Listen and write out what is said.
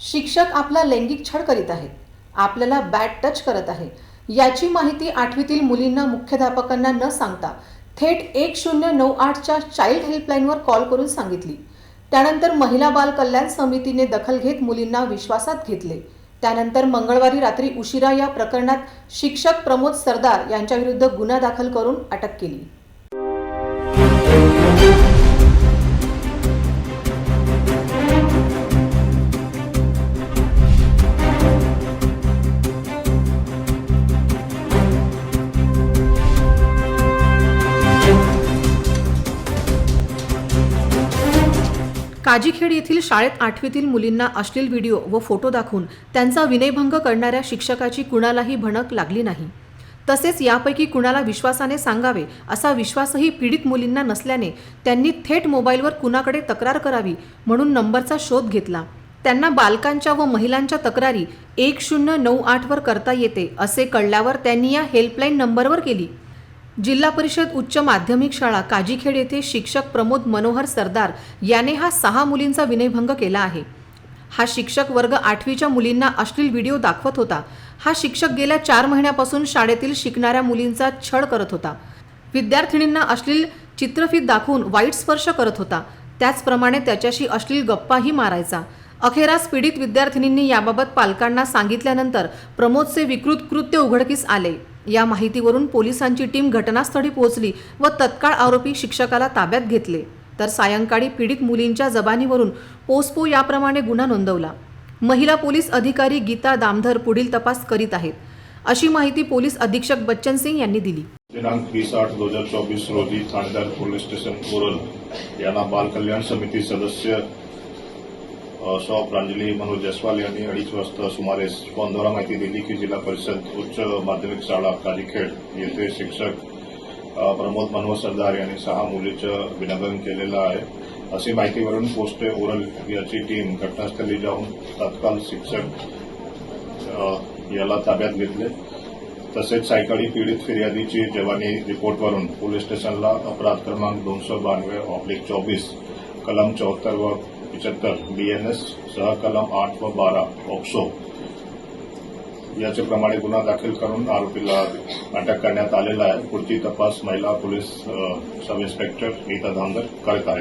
शिक्षक आपला लैंगिक छळ करीत आहेत. आपल्याला बॅड टच करत आहे. याची माहिती आठवीतील मुलींना मुख्याध्यापकांना न सांगता थेट एक शून्य नऊ आठच्या चाइल्ड हेल्पलाईनवर कॉल करून सांगितली. त्यानंतर महिला बाल कल्याण समितीने दखल घेत मुलींना विश्वासात घेतले. त्यानंतर मंगळवारी रात्री उशिरा या प्रकरणात शिक्षक प्रमोद सरदार यांच्याविरुद्ध गुन्हा दाखल करून अटक केली. काजीखेड येथील शाळेत आठवीतील मुलींना अश्लील व्हिडिओ व फोटो दाखवून त्यांचा विनयभंग करणाऱ्या शिक्षकाची कुणालाही भणक लागली नाही. तसेच यापैकी कुणाला विश्वासाने सांगावे असा विश्वासही पीडित मुलींना नसल्याने त्यांनी थेट मोबाईलवर कुणाकडे तक्रार करावी म्हणून नंबरचा शोध घेतला. त्यांना बालकांच्या व महिलांच्या तक्रारी एक शून्य नऊ आठवर करता येते असे कळल्यावर त्यांनी या हेल्पलाईन नंबरवर केली. जिल्हा परिषद उच्च माध्यमिक शाळा काजीखेड येथे शिक्षक प्रमोद मनोहर सरदार याने हा सहा मुलींचा विनयभंग केला आहे. हा शिक्षक वर्ग आठवीच्या मुलींना अश्लील व्हिडिओ दाखवत होता. हा शिक्षक गेल्या चार महिन्यापासून शाळेतील शिकणाऱ्या मुलींचा छळ करत होता. विद्यार्थिनींना अश्लील चित्रफित दाखवून वाईट स्पर्श करत होता. त्याचप्रमाणे त्याच्याशी अश्लील गप्पाही मारायचा. अखेरास पीडित विद्यार्थिनींनी याबाबत पालकांना सांगितल्यानंतर प्रमोदचे विकृत कृत्य उघडकीस आले. या माहितीवरून पोलिसांची टीम घटनास्थळी पोहोचली व तत्काळ आरोपी शिक्षकाला ताब्यात घेतले. तर सायंकाळी पीडित मुलींच्या जबानीवरून पोस्पो याप्रमाणे गुन्हा नोंदवला. महिला पोलीस अधिकारी गीता दामधर पुढील तपास करीत आहेत. अशी माहिती पोलीस अधीक्षक बच्चन सिंग यांनी दिली. दिनांक वीस आठ दोन हजार चोवीस रोजी ठाणेदार पोलीस स्टेशन कोरल यांना बाल कल्याण समिती सदस्य सौ प्रांजली मनोज जयस्वाल यांनी अडीच वाजता सुमारे फोनद्वारा माहिती दिली की जिल्हा परिषद उच्च माध्यमिक शाळा काजीखेड येथे शिक्षक प्रमोद मनोहर सरदार यांनी सहा मुलीचं विनंबन केलेलं आहे. अशी माहितीवरून पोस्टे उरल याची टीम घटनास्थळी जाऊन तत्काल शिक्षक याला ताब्यात घेतले. तसेच सायकाळी पीडित फिर्यादीची जवानी रिपोर्टवरून पोलीस स्टेशनला अपराध क्रमांक दोनशे बानवे ऑब्लिक चोवीस कलम चौहत्तर व पिचहत्तर बीएनएस सह कलम आठ व बारा ऑक्सो याच्याप्रमाणे गुन्हा दाखल करून आरोपीला अटक करण्यात आलेला आहे. पुढची तपास महिला police sub inspector Nita Dhamdar करत आहेत